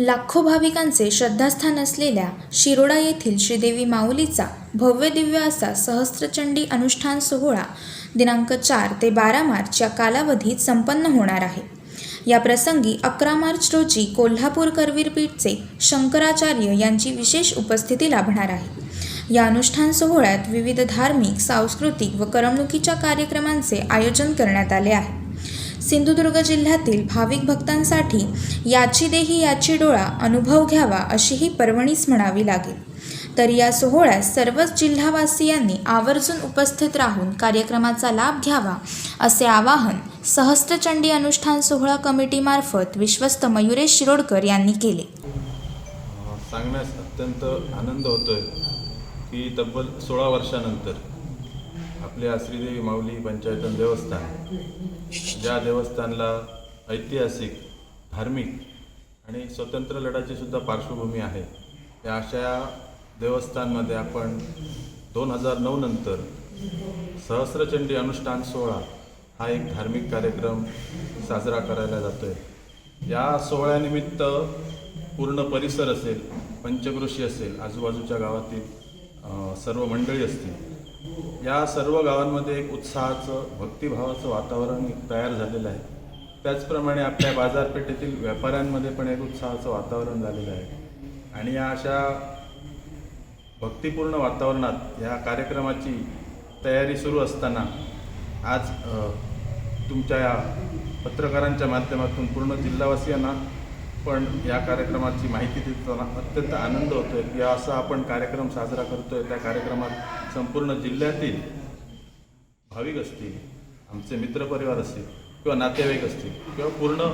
लाखो भाविकांचे श्रद्धास्थान असलेल्या शिरोडा येथील श्रीदेवी माऊलीचा भव्य दिव्य असा सहस्त्रचंडी अनुष्ठान सोहळा दिनांक चार ते बारा मार्च या कालावधीत संपन्न होणार आहे. या प्रसंगी अकरा मार्च रोजी कोल्हापूर करवीरपीठचे शंकराचार्य यांची विशेष उपस्थिती लाभणार आहे. या अनुष्ठान सोहळ्यात विविध धार्मिक सांस्कृतिक व करमणुकीच्या कार्यक्रमांचे आयोजन करण्यात आले आहे. सिंधुदुर्ग जिल्ह्यातील भाविक भक्तांसाठी याची देही याची डोळा अनुभव घ्यावा अशी ही पर्वणीच म्हणावी लागेल. तर या सोहळ्यात सर्वच जिल्हावासियांनी आवर्जून उपस्थित राहून कार्यक्रमाचा लाभ घ्यावा असे आवाहन सहस्त्रचंडी अनुष्ठान सोहळा कमिटीमार्फत विश्वस्त मयुरेश शिरोडकर यांनी केले. सांगण्यास अत्यंत आनंद होतोय की तब्बल सोळा वर्षानंतर आपल्या श्रीदेवी माऊली पंचायतन देवस्थान ज्या देवस्थानला ऐतिहासिक धार्मिक आणि स्वतंत्र लढ्याची सुद्धा पार्श्वभूमी आहे या अशा देवस्थानमध्ये आपण दोन हजार नऊ नंतर सहस्रचंडी अनुष्ठान सोहळा हा एक धार्मिक कार्यक्रम साजरा करायला जातो आहे या सोहळ्यानिमित्त पूर्ण परिसर असेल पंचकृषी असेल आजूबाजूच्या गावातील सर्व मंडळी असतील या सर्व गावांमध्ये एक उत्साहाचं भक्तिभावाचं वातावरण तयार झालेलं आहे. त्याचप्रमाणे आपल्या बाजारपेठेतील व्यापाऱ्यांमध्ये पण एक उत्साहाचं वातावरण झालेलं आहे. आणि या अशा भक्तिपूर्ण वातावरणात या कार्यक्रमाची तयारी सुरू असताना आज तुमच्या या पत्रकारांच्या माध्यमातून पूर्ण जिल्हावासियांना पण या कार्यक्रमाची माहिती देताना अत्यंत आनंद होतोय. की असा आपण कार्यक्रम साजरा करतोय. त्या कार्यक्रमात संपूर्ण जिल्ह्यातील भाविक असतील आमचे मित्रपरिवार असतील किंवा नातेवाईक असतील किंवा पूर्ण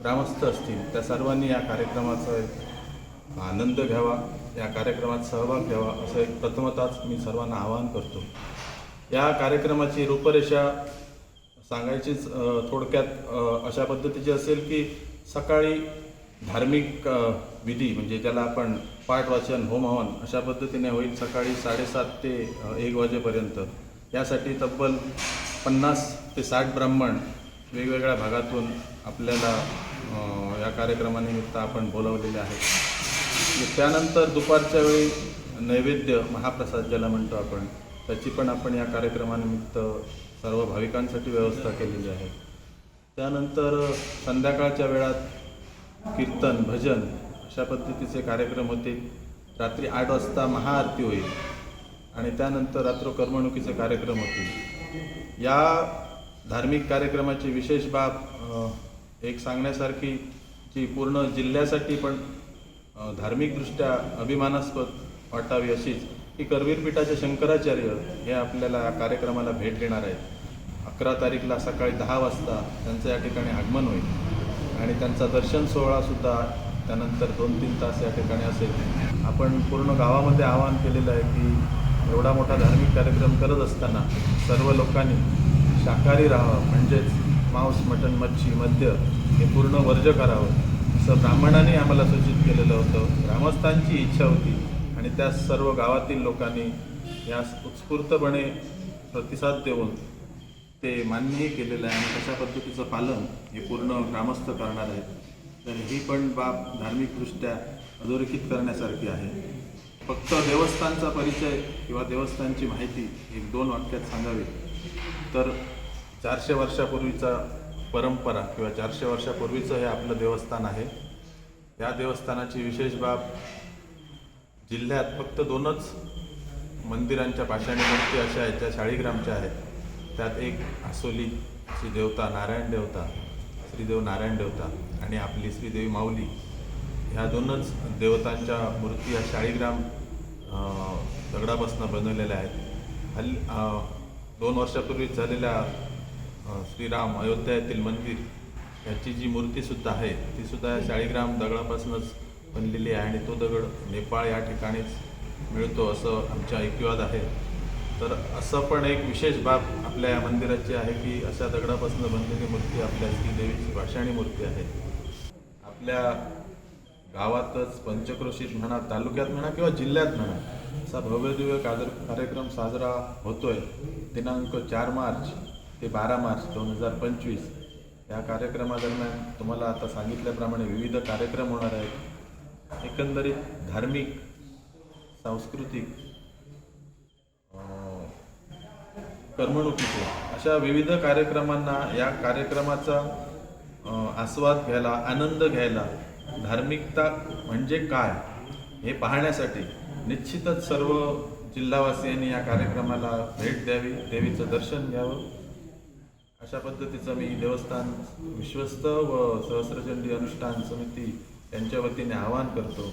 ग्रामस्थ असतील त्या सर्वांनी या कार्यक्रमाचा एक आनंद घ्यावा या कार्यक्रमात सहभाग घ्यावा असं एक प्रथमतःच मी सर्वांना आवाहन करतो. या कार्यक्रमाची रूपरेषा सांगायचीच थोडक्यात अशा पद्धतीची असेल की सकाळी धार्मिक विधी म्हणजे ज्याला आपण पाठ वाचन होम अशा पद्धतीने होईल सकाळी साडेसात ते एक वाजेपर्यंत. यासाठी तब्बल पन्नास ते साठ ब्राह्मण वेगवेगळ्या भागातून आपल्याला या कार्यक्रमानिमित्त आपण बोलावलेले आहेत. त्यानंतर दुपारच्या वेळी नैवेद्य महाप्रसाद ज्याला म्हणतो आपण त्याची पण आपण या कार्यक्रमानिमित्त सर्व भाविकांसाठी व्यवस्था केलेली आहे. त्यानंतर संध्याकाळच्या वेळात कीर्तन भजन अशा पद्धतीचे कार्यक्रम होते. रात्री आठ वाजता महाआरती होईल आणि त्यानंतर रात्र करमणुकीचे कार्यक्रम होतील. या धार्मिक कार्यक्रमाची विशेष बाब एक सांगण्यासारखी जी पूर्ण जिल्ह्यासाठी पण धार्मिकदृष्ट्या अभिमानास्पद वाटावी अशीच की करवीर पीठाचे शंकराचार्य हे आपल्याला या कार्यक्रमाला भेट देणार आहेत. अकरा तारीखला सकाळी दहा वाजता त्यांचं या ठिकाणी आगमन होईल. आणि त्यांचा दर्शन सोहळासुद्धा त्यानंतर दोन तीन तास या ठिकाणी असेल. आपण पूर्ण गावामध्ये आवाहन केलेलं आहे की एवढा मोठा धार्मिक कार्यक्रम करत असताना सर्व लोकांनी शाकाहारी राहावं म्हणजेच मांस मटण मच्छी मद्य हे पूर्ण वर्ज करावं असं ब्राह्मणांनी आम्हाला सूचित केलेलं होतं. ग्रामस्थांची इच्छा होती आणि त्या सर्व गावातील लोकांनी यास उत्स्फूर्तपणे प्रतिसाद देऊन ते मान्यही केलेलं आहे आणि तशा पद्धतीचं पालन हे पूर्ण ग्रामस्थ करणार आहेत तर ही पण बाब धार्मिकदृष्ट्या अधोरेखित करण्यासारखी आहे. फक्त देवस्थानचा परिचय किंवा देवस्थानची माहिती एक दोन वाक्यात सांगावी. तर चारशे वर्षापूर्वीचा परंपरा किंवा चारशे वर्षापूर्वीचं हे आपलं देवस्थान आहे. या देवस्थानाची विशेष बाब जिल्ह्यात फक्त दोनच मंदिरांच्या पाषाणी मूर्ती अशा आहेत ज्या शाळीग्रामच्या आहेत. त्यात एक आसोली श्री देवता नारायण देवता श्रीदेव नारायण देवता आणि आपली श्रीदेवी माऊली ह्या दोनच देवतांच्या मूर्ती या शाळीग्राम दगडापासून बनवलेल्या आहेत. हल्ली दोन वर्षापूर्वी झालेल्या श्रीराम अयोध्या येथील मंदिर याची जी मूर्तीसुद्धा आहे तीसुद्धा या शाळीग्राम दगडापासूनच बनलेली आहे आणि तो दगड नेपाळ या ठिकाणीच मिळतो असं आमच्या ऐकिवाद आहे. तर असं पण एक विशेष बाब आपल्या या मंदिराची आहे की अशा दगडापासून बनलेली मूर्ती आपल्या श्रीदेवीची भाषाणी मूर्ती आहे. आपल्या गावातच पंचक्रोशीत म्हणा तालुक्यात म्हणा किंवा जिल्ह्यात म्हणा असा भव्यदिव्य कादर कार्यक्रम साजरा होतोय. दिनांक चार मार्च ते बारा मार्च दोन हजार पंचवीस. या कार्यक्रमादरम्यान तुम्हाला आता सांगितल्याप्रमाणे विविध कार्यक्रम होणार आहेत. एकंदरीत धार्मिक सांस्कृतिक करमणुकीचे. अशा विविध कार्यक्रमांना या कार्यक्रमाचा आस्वाद घ्यायला आनंद घ्यायला धार्मिकता म्हणजे काय हे पाहण्यासाठी निश्चितच सर्व जिल्हावासियांनी या कार्यक्रमाला भेट द्यावी देवीचं दर्शन घ्यावं. अशा पद्धतीचं मी देवस्थान विश्वस्त व सहस्रचंडी अनुष्ठान समिती यांच्या वतीने आवाहन करतो.